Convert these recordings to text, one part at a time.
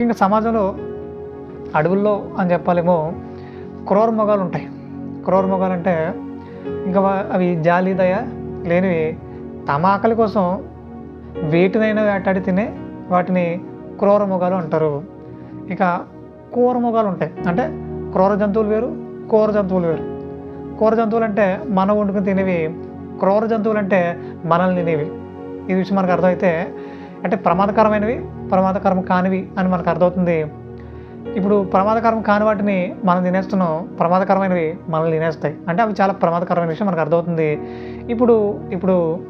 ఇంకా సమాజంలో అడవుల్లో అని చెప్పాలేమో క్రోర్ మొగాలు ఉంటాయి. క్రోర్ మొగాలు అంటే ఇంకా అవి జాలి దయ లేనివి తమ ఆకలి కోసం వేటినైనా వేటాడి తినే వాటిని క్రూర మొగాలు అంటారు. ఇక కూర మొగాలు ఉంటాయి. అంటే క్రూర జంతువులు వేరు కూర జంతువులు వేరు. కూర జంతువులు అంటే మనం వండుకుని తినేవి క్రూర జంతువులు అంటే మనల్ని తినేవి. ఈ విషయం మనకు అర్థమైతే అంటే ప్రమాదకరమైనవి ప్రమాదకరం కానివి అని మనకు అర్థమవుతుంది. ఇప్పుడు ప్రమాదకరం కాని వాటిని మనం తినేస్తున్నాం ప్రమాదకరమైనవి మనల్ని తినేస్తాయి. అంటే అవి చాలా ప్రమాదకరమైన విషయం మనకు అర్థమవుతుంది. ఇప్పుడు ఇప్పుడు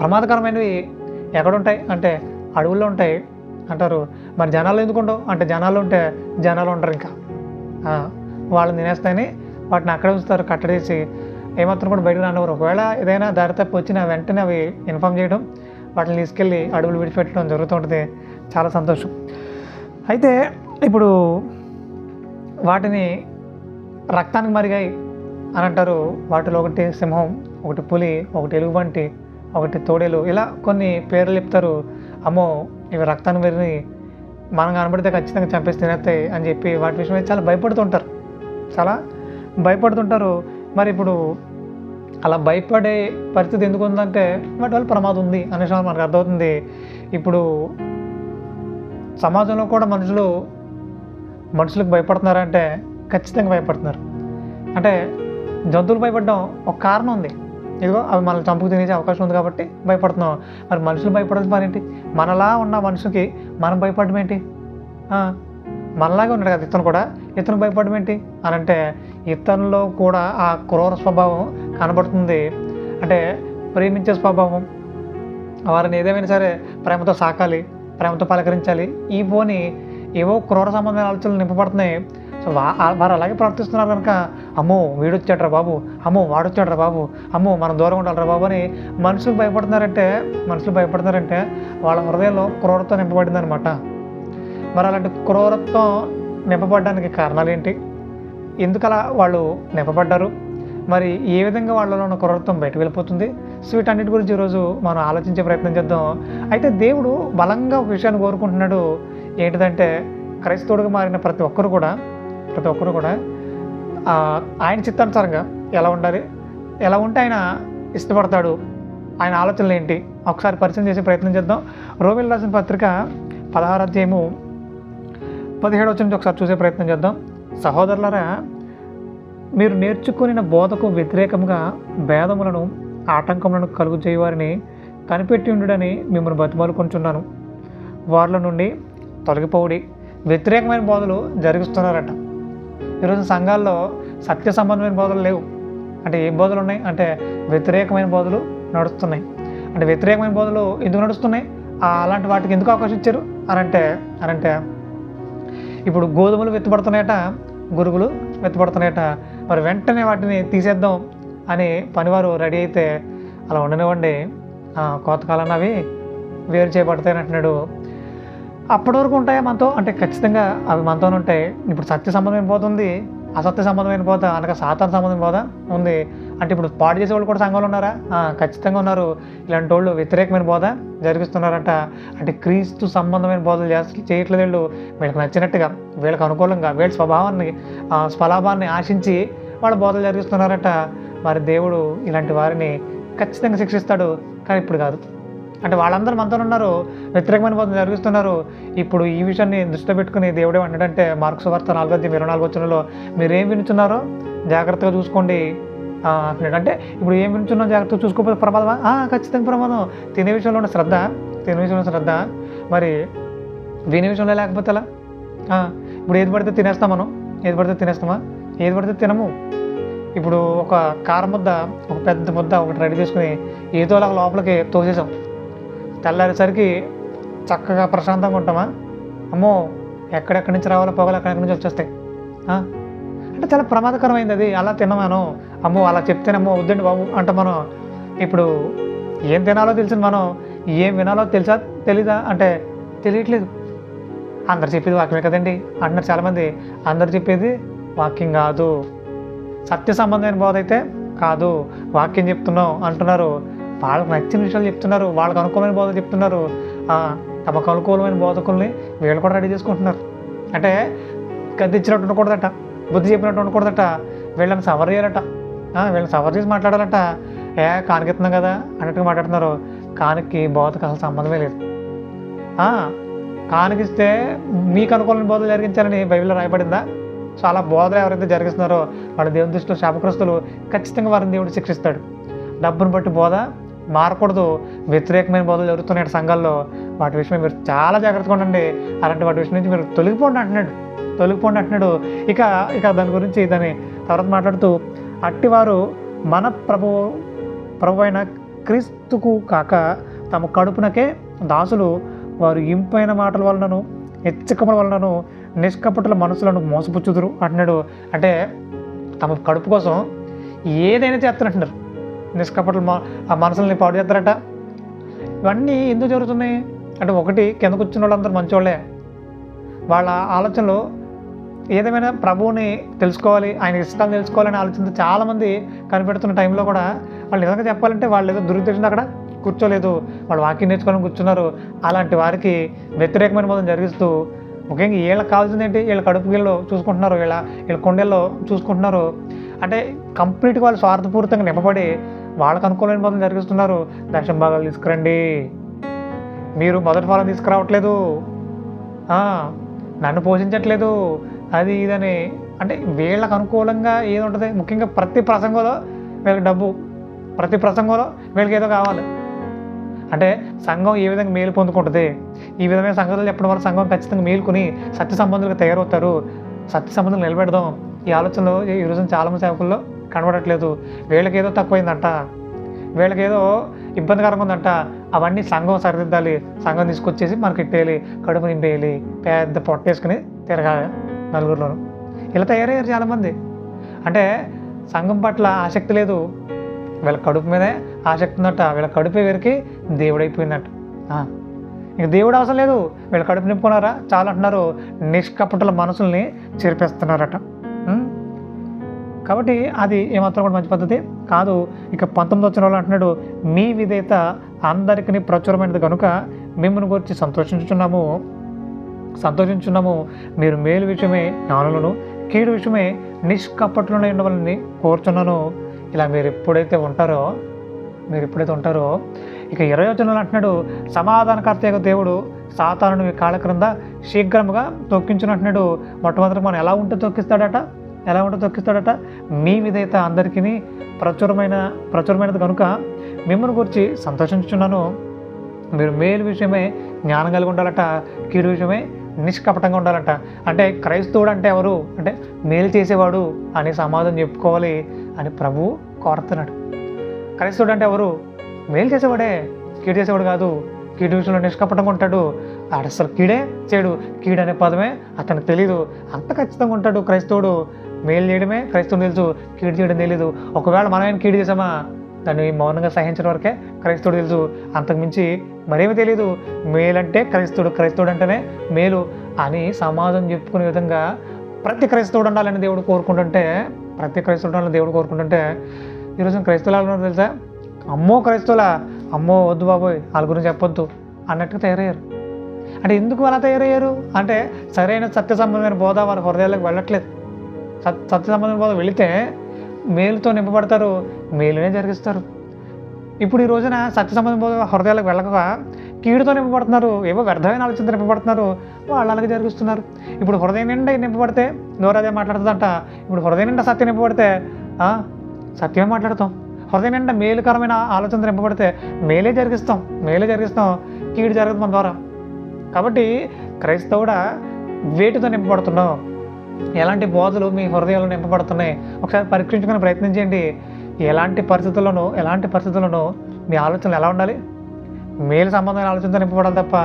ప్రమాదకరమైనవి ఎక్కడుంటాయి? అంటే అడవుల్లో ఉంటాయి. అంటారు మరి జనాలు ఎందుకు ఉండవు? అంటే జనాలు ఉంటే జనాలు ఉండరు ఇంకా. వాళ్ళని తినేస్తాయని వాటిని అక్కడే ఉంచుతారు కట్టడేసి. ఏమాత్రం కూడా బయటకు రానివ్వరు. ఒకవేళ ఏదైనా దారి తప్పి వెంటనే అవి ఇన్ఫామ్ చేయడం వాటిని తీసుకెళ్ళి అడవులు విడిచిపెట్టడం జరుగుతుంటుంది. చాలా సంతోషం. అయితే ఇప్పుడు వాటిని రక్తానికి మరిగాయి అని అంటారు. వాటిలో ఒకటి సింహం ఒకటి పులి ఒకటి ఎలుగుబంటి ఒకటి తోడేలు. ఇలా కొన్ని పేర్లు చెప్తారు. అమ్మో ఇవి రక్తాన్ని మరిగి మనం కనబడితే ఖచ్చితంగా చంపేసి తినేస్తాయి అని చెప్పి వాటి విషయమై చాలా భయపడుతుంటారు. చాలా భయపడుతుంటారు. మరి ఇప్పుడు అలా భయపడే పరిస్థితి ఎందుకు ఉందంటే వాటి వల్ల ప్రమాదం ఉంది అనే విషయం మనకు అర్థమవుతుంది. ఇప్పుడు సమాజంలో కూడా మనుషులు మనుషులకు భయపడుతున్నారంటే ఖచ్చితంగా భయపడుతున్నారు. అంటే జంతువులు భయపడడం ఒక కారణం ఉంది. ఇదిగో అవి మనల్ని చంపుకు తినేసే అవకాశం ఉంది కాబట్టి భయపడుతున్నాం. మరి మనుషులు భయపడాల్సిన పని ఏంటి? మనలా ఉన్న మనిషికి మనం భయపడడం ఏంటి? మనలాగే ఉన్నాడు కదా ఇతను కూడా. ఇతను భయపడడం ఏంటి? అని అంటే ఇతనిలో కూడా ఆ క్రూర స్వభావం కనబడుతుంది. అంటే ప్రేమించే స్వభావం. వారిని ఏదేమైనా సరే ప్రేమతో సాకాలి ప్రేమతో పలకరించాలి. ఈ పోని ఏవో క్రూర సంబంధమైన ఆలోచనలు నింపబడుతున్నాయి. సో వా వారు అలాగే ప్రవర్తిస్తున్నారు కనుక అమ్మో వీడొచ్చాడ్రా బాబు అమ్మో వాడొచ్చాడ్రా బాబు అమ్మో మనం దూరం ఉండాలిరా బాబు అని మనుషులు భయపడుతున్నారంటే మనుషులు భయపడుతున్నారంటే వాళ్ళ హృదయంలో క్రూరత్వం నింపబడింది అనమాట మరి అలాంటి క్రూరత్వం నింపబడడానికి కారణాలు ఏంటి? ఎందుకలా వాళ్ళు నింపబడ్డారు? మరి ఏ విధంగా వాళ్ళలో ఉన్న క్రూరత్వం బయటకు వెళ్ళిపోతుంది? సో వీటన్నిటి గురించి ఈరోజు మనం ఆలోచించే ప్రయత్నం చేద్దాం. అయితే దేవుడు బలంగా ఒక విషయాన్ని కోరుకుంటున్నాడు. ఏంటిదంటే క్రైస్తవుడిగా మారిన ప్రతి ఒక్కరు కూడా ప్రతి ఒక్కరు కూడా ఆయన చిత్తానుసారంగా ఎలా ఉండాలి? ఎలా ఉంటే ఆయన ఇష్టపడతాడు? ఆయన ఆలోచనలు ఏంటి? ఒకసారి పరిచయం చేసే ప్రయత్నం చేద్దాం. రోమిల్ రాసిన పత్రిక పదహారు అధ్యాయము పదిహేడు వచ్చి నుంచి ఒకసారి చూసే ప్రయత్నం చేద్దాం. సహోదరులరా మీరు నేర్చుకుని బోధకు వ్యతిరేకంగా భేదములను ఆటంకములను కలుగు చేయవారిని కనిపెట్టి ఉండుడని మిమ్మల్ని బతిమాలుకుంటున్నాను వారిలో నుండి తొలగిపోవుడి. వ్యతిరేకమైన బోధలు జరిగిస్తున్నారట. ఈరోజు సంఘాల్లో సత్య సంబంధమైన బోధలు లేవు. అంటే ఏ బోధలు ఉన్నాయి? అంటే వ్యతిరేకమైన బోధలు నడుస్తున్నాయి. అంటే వ్యతిరేకమైన బోధలు ఎందుకు నడుస్తున్నాయి? అలాంటి వాటికి ఎందుకు అవకాశం ఇచ్చారు? అనంటే అనంటే ఇప్పుడు గోధుమలు వెత్తుపడుతున్నాయట గురుగులు మెత్తపడుతున్నాయట మరి వెంటనే వాటిని తీసేద్దాం అని పనివారు రెడీ అయితే అలా ఉండనివ్వండి. కోతకాలం అవి వేరు చేయబడతాయని అంటున్నాడు. అప్పటి వరకు ఉంటాయా మనతో? అంటే ఖచ్చితంగా అవి మనతోనే ఉంటాయి. ఇప్పుడు సత్య సంబంధం పోతుంది అసత్య సంబంధమైన బోధ అనగా సాతాన సంబంధమైన బోధ ఉంది. అంటే ఇప్పుడు పాడు చేసే వాళ్ళు కూడా సంఘంలో ఉన్నారా? ఖచ్చితంగా ఉన్నారు. ఇలాంటి వాళ్ళు వ్యతిరేకమైన బోధ జరిపిస్తున్నారట. అంటే క్రీస్తు సంబంధమైన బోధలు చేస్త చేయట్లేదు వీళ్ళు. వీళ్ళకి నచ్చినట్టుగా వీళ్ళకి అనుకూలంగా వీళ్ళ స్వభావాన్ని స్వలాభాన్ని ఆశించి వాళ్ళ బోధలు జరిగిస్తున్నారట మరి దేవుడు ఇలాంటి వారిని ఖచ్చితంగా శిక్షిస్తాడు. కానీ ఇప్పుడు కాదు. అంటే వాళ్ళందరూ మనతో ఉన్నారు వ్యతిరేకమైన బోధన జరిగిస్తున్నారు. ఇప్పుడు ఈ విషయాన్ని దృష్టిలో పెట్టుకుని దేవుడే అన్నాడంటే మార్క్స్ వార్త నాలుగో అధ్యాయం ఇరవై నాలుగు వచ్చినలో మీరేం వినుచున్నారో జాగ్రత్తగా చూసుకోండి. అంటున్నాడు అంటే ఇప్పుడు ఏం వినుచున్నాం జాగ్రత్తగా చూసుకోకపోతే ప్రమాదమా? ఖచ్చితంగా ప్రమాదం. తినే విషయంలో ఉన్న శ్రద్ధ తినే విషయంలో శ్రద్ధ. మరి వినే విషయంలో లేకపోతే అలా ఇప్పుడు ఏది పడితే తినేస్తాం మనం. ఏది పడితే తినేస్తామా? ఏది పడితే తినము. ఇప్పుడు ఒక కారం ముద్ద ఒక పెద్ద ముద్ద ఒకటి రెడీ చేసుకుని ఏదో అలా లోపలికి తోసేసాం. తెల్లారేసరికి చక్కగా ప్రశాంతంగా ఉంటామా? అమ్మో ఎక్కడెక్కడి నుంచి రావాలో పొగలు ఎక్కడెక్కడి నుంచి వచ్చేస్తాయి? అంటే చాలా ప్రమాదకరమైంది అది. అలా తినమాను. అమ్మో అలా చెప్తేనేమో వద్దండి బాబు అంటే మనం. ఇప్పుడు ఏం తినాలో తెలిసింది మనం. ఏం వినాలో తెలుసా తెలీదా? అంటే తెలియట్లేదు. అందరు చెప్పేది వాక్యమే కదండి. అంటున్నారు చాలామంది. అందరు చెప్పేది వాక్యం కాదు. సత్య సంబంధమైన బోధ అయితే కాదు. వాక్యం చెప్తున్నాం అంటున్నారు. వాళ్ళకి నచ్చిన విషయాలు చెప్తున్నారు వాళ్ళకి అనుకూలమైన బోధ చెప్తున్నారు. తమకు అనుకూలమైన బోధకుల్ని వీళ్ళు కూడా రెడీ చేసుకుంటున్నారు. అంటే గది ఉండకూడదట బుద్ధి చెప్పినట్టు ఉండకూడదట వీళ్ళని సవర్ చేయాలట వీళ్ళని సవర్ చేసి మాట్లాడాలట. ఏ కానికిస్తున్నాం కదా అన్నట్టుగా మాట్లాడుతున్నారు. కానికి బోధకు అసలు సంబంధమే లేదు. ఆ, కానికిస్తే మీకు అనుకూలమైన బోధ జరిగించాలని బైబిల్లో రాయబడిందా? చాలా బోధలు ఎవరైతే జరిగిస్తున్నారో వాళ్ళ దేవుని దృష్టిలో శాపగ్రస్తులు ఖచ్చితంగా వారిని దేవుడు శిక్షిస్తాడు. డబ్బును బట్టి బోధ మారకూడదు. వ్యతిరేకమైన బదులు జరుగుతున్నాయి సంఘాల్లో. వాటి విషయం మీరు చాలా జాగ్రత్తగా ఉండండి. అలాంటి వాటి విషయం నుంచి మీరు తొలగిపోండి అంటున్నాడు. తొలగిపోండి అంటున్నాడు. ఇక ఇక దాని గురించి దాని తర్వాత మాట్లాడుతూ అట్టివారు మన ప్రభు ప్రభు అయిన క్రీస్తుకు కాక తమ కడుపునకే దాసులు. వారు ఇంపైన మాటల వలనను హెచ్చకముల వలనను నిష్కపటుల మనసులను మోసపుచ్చుదురు అంటున్నాడు. అంటే తమ కడుపు కోసం ఏదైనా చేస్తున్నట్టున్నారు. నిష్కపటలు ఆ మనసుల్ని పాడు చేస్తారట. ఇవన్నీ ఎందుకు జరుగుతున్నాయి? అంటే ఒకటి కింద కూర్చున్న వాళ్ళందరూ మంచోళ్ళే. వాళ్ళ ఆలోచనలు ఏదేమైనా ప్రభువుని తెలుసుకోవాలి ఆయన ఇష్టాలు తెలుసుకోవాలని ఆలోచనతో చాలామంది కనిపెడుతున్న టైంలో కూడా వాళ్ళు నిజంగా చెప్పాలంటే వాళ్ళు ఏదో దురుద్దేశం అక్కడ కూర్చోలేదు. వాళ్ళు వాకింగ్ నేర్చుకోవాలని కూర్చున్నారు. అలాంటి వారికి వ్యతిరేకమైన మొదలు జరిగిస్తూ ముఖ్యంగా వీళ్ళకి కావాల్సింది ఏంటి? వీళ్ళ కడుపు వీళ్ళు చూసుకుంటున్నారు. వీళ్ళ వీళ్ళ కొండల్లో చూసుకుంటున్నారు. అంటే కంప్లీట్గా వాళ్ళు స్వార్థపూరితంగా నింపబడి వాళ్ళకు అనుకూలమైన మొదలు జరిగిస్తున్నారు. దశం భాగాలు తీసుకురండి. మీరు మొదటి ఫలం తీసుకురావట్లేదు. నన్ను పోషించట్లేదు. అది ఇదని. అంటే వీళ్ళకు అనుకూలంగా ఏది ఉంటుంది? ముఖ్యంగా ప్రతి ప్రసంగంలో వీళ్ళకి డబ్బు. ప్రతి ప్రసంగంలో వీళ్ళకి ఏదో కావాలి. అంటే సంఘం ఏ విధంగా మేలు పొందుకుంటుంది? ఈ విధమైన సంగతులు చెప్పడం వల్ల సంఘం ఖచ్చితంగా మేలుకొని సత్య సంబంధులకు తయారవుతారు. సత్య సంబంధాలు నిలబెడదాం. ఈ ఆలోచనలో ఈ రోజున చాలామంది సేవకుల్లో కనబడట్లేదు. వీళ్ళకి ఏదో తక్కువైందంట. వీళ్ళకి ఏదో ఇబ్బందికరంగా ఉందంట అవన్నీ సంఘం సరిదిద్దాలి. సంఘం తీసుకొచ్చేసి మనకి ఇట్టేయాలి. కడుపు నింపేయాలి పెద్ద పొట్టేసుకుని తిరగాలి నలుగురిలోను. ఇలా తయారయ్యారు చాలామంది. అంటే సంఘం పట్ల ఆసక్తి లేదు. వీళ్ళ కడుపు మీదే ఆసక్తి ఉందట. వీళ్ళ కడుపు వీరికి దేవుడైపోయిందట. ఆ. ఇంక దేవుడు అవసరం లేదు. వీళ్ళ కడుపు నింపుకున్నారా? చాలా అంటున్నారు నిష్కపటుల మనసుల్ని చెరిపేస్తున్నారట. కాబట్టి అది ఏమాత్రం కూడా మంచి పద్ధతి కాదు. ఇక పంతొమ్మిది వచ్చిన వాళ్ళు అంటున్నాడు మీ విధేయత అందరికీ ప్రచురమైనది కనుక మిమ్మల్ని గురించి సంతోషించుచున్నాము. సంతోషించున్నాము. మీరు మేలు విషయమే జ్ఞానులను కీడు విషయమే నిష్కపట్లోనే ఉండవాలని కోరుచున్నాను. ఇలా మీరు ఎప్పుడైతే ఉంటారో మీరు ఎప్పుడైతే ఉంటారో ఇక ఇరవై వచనంలో అంటున్నాడు సమాధానకర్త దేవుడు సాతాను మీ కాళ్ళ క్రింద శీఘ్రముగా తొక్కించును అంటున్నాడు. మొట్టమొదటి మనం ఎలా ఉంటే తొక్కిస్తాడట? ఎలా ఉంటే దొక్కిస్తాడట మీ విధేయత అందరికీ ప్రచురమైన ప్రచురమైనది కనుక మిమ్మల్ని గురించి సంతోషించుచున్నాను. మీరు మేలు విషయమే జ్ఞానం కలిగి ఉండాలట కీడు విషయమే నిష్కపటంగా ఉండాలట. అంటే క్రైస్తవుడు అంటే ఎవరు? అంటే మేలు చేసేవాడు అని సమాధానం చెప్పుకోవాలి అని ప్రభువు కోరుతున్నాడు. క్రైస్తవుడు అంటే ఎవరు? మేలు చేసేవాడే కీడు చేసేవాడు కాదు. కీడు విషయంలో నిష్కపటంగా ఉంటాడు. అసలు కీడే చేయడు. కీడు అనే పదమే అతనికి తెలియదు అంత ఖచ్చితంగా ఉంటాడు క్రైస్తవుడు. మేలు చేయడమే క్రైస్తవుడు తెలుసు కీడు చేయడం తెలియదు ఒకవేళ మనమైన కీడు చేసామా దాన్ని మౌనంగా సహించడం వరకే క్రైస్తవుడు తెలుసు. అంతకుమించి మరేమీ తెలియదు మేలంటే క్రైస్తవుడు క్రైస్తవుడు అంటేనే మేలు అని సమాజం చెప్పుకునే విధంగా ప్రతి క్రైస్తవుడు ఉండాలని దేవుడు కోరుకుంటుంటే ప్రతి క్రైస్తవుడు ఉండాలని దేవుడు కోరుకుంటుంటే ఈరోజు క్రైస్తవులు తెలుసా? అమ్మో క్రైస్తవులా అమ్మో వద్దు బాబోయ్ వాళ్ళ గురించి చెప్పొద్దు అన్నట్టుగా తయారయ్యారు. అంటే ఎందుకు అలా తయారయ్యారు? అంటే సరైన సత్య సంబంధమైన బోధ వాళ్ళ హృదయాలకు వెళ్ళట్లేదు. సత్ సత్య సంబంధం బోధ వెళితే మేలుతో నింపబడతారు మేలునే జరిగిస్తారు. ఇప్పుడు ఈ రోజున సత్య సంబంధం బోధ హృదయాలకు వెళ్ళక కీడుతో నింపబడుతున్నారు ఏవో వ్యర్థమైన ఆలోచనతో నింపబడుతున్నారు వాళ్ళు అలాగే జరిగిస్తున్నారు. ఇప్పుడు హృదయం నిండా నింపబడితే నోరాదే మాట్లాడుతుందంట ఇప్పుడు హృదయం నిండా సత్యం నింపబడితే సత్యమే మాట్లాడతాం. హృదయం నిండా మేలుకరమైన ఆలోచన నింపబడితే మేలే జరిగిస్తాం మేలే జరిగిస్తాం కీడు జరుగుతుంది మన ద్వారా. కాబట్టి క్రైస్తవుడా వేటితో నింపబడుతున్నావు. ఎలాంటి బోధలు మీ హృదయాల్లో నింపబడుతున్నాయి? ఒకసారి పరీక్షించుకునే ప్రయత్నం చేయండి. ఎలాంటి పరిస్థితుల్లోనూ ఎలాంటి పరిస్థితుల్లోనూ మీ ఆలోచనలు ఎలా ఉండాలి? మేలు సంబంధమైన ఆలోచనతో నింపబడాలి తప్ప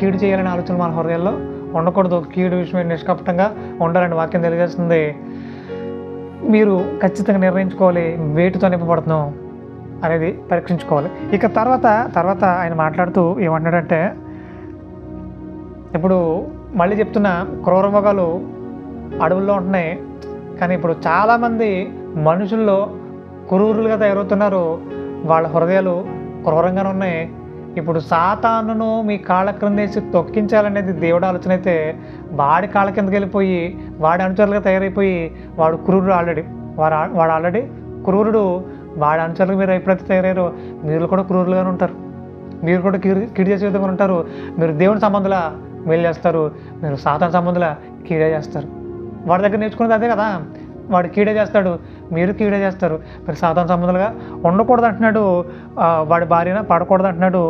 కీడు చేయాలనే ఆలోచన మన హృదయాల్లో ఉండకూడదు. కీడు విషయమే నిష్కపటంగా ఉండాలని వాక్యం తెలియజేస్తుంది. మీరు ఖచ్చితంగా నిర్ణయించుకోవాలి. వేటితో నింపబడుతున్నాం అనేది పరీక్షించుకోవాలి. ఇక తర్వాత తర్వాత ఆయన మాట్లాడుతూ ఏమంటున్నాడంటే ఇప్పుడు మళ్ళీ చెప్తున్న క్రూరమృగాలు అడవుల్లో ఉంటున్నాయి. కానీ ఇప్పుడు చాలామంది మనుషుల్లో క్రూరులుగా తయారవుతున్నారు. వాళ్ళ హృదయాలు క్రూరంగానే ఉన్నాయి. ఇప్పుడు సాతానును మీ కాళ్ళ క్రిందేసి తొక్కించాలనేది దేవుడు ఆలోచన అయితే వాడి కాళ్ళ కిందకి వెళ్ళిపోయి వాడి అనుచరులుగా తయారైపోయి వాడు క్రూరుడు ఆల్రెడీ. వాడు వాడు ఆల్రెడీ క్రూరుడు వాడి అనుచరులకు మీరు ఎప్పుడైతే తయారయ్యారో మీరు కూడా క్రూరులుగానే ఉంటారు. మీరు కూడా కిడి కీడు చేసే విధంగా ఉంటారు. మీరు దేవుని సంబంధుల మేలు చేస్తారు. మీరు సాతాన్ సంబంధుల కీడే చేస్తారు. వాడి దగ్గర నేర్చుకునేది అదే కదా. వాడు కీడే చేస్తాడు మీరు కీడే చేస్తారు. మరి సాధారణ సంబంధాలుగా ఉండకూడదు అంటున్నాడు వాడి భార్యన పడకూడదు అంటున్నాడు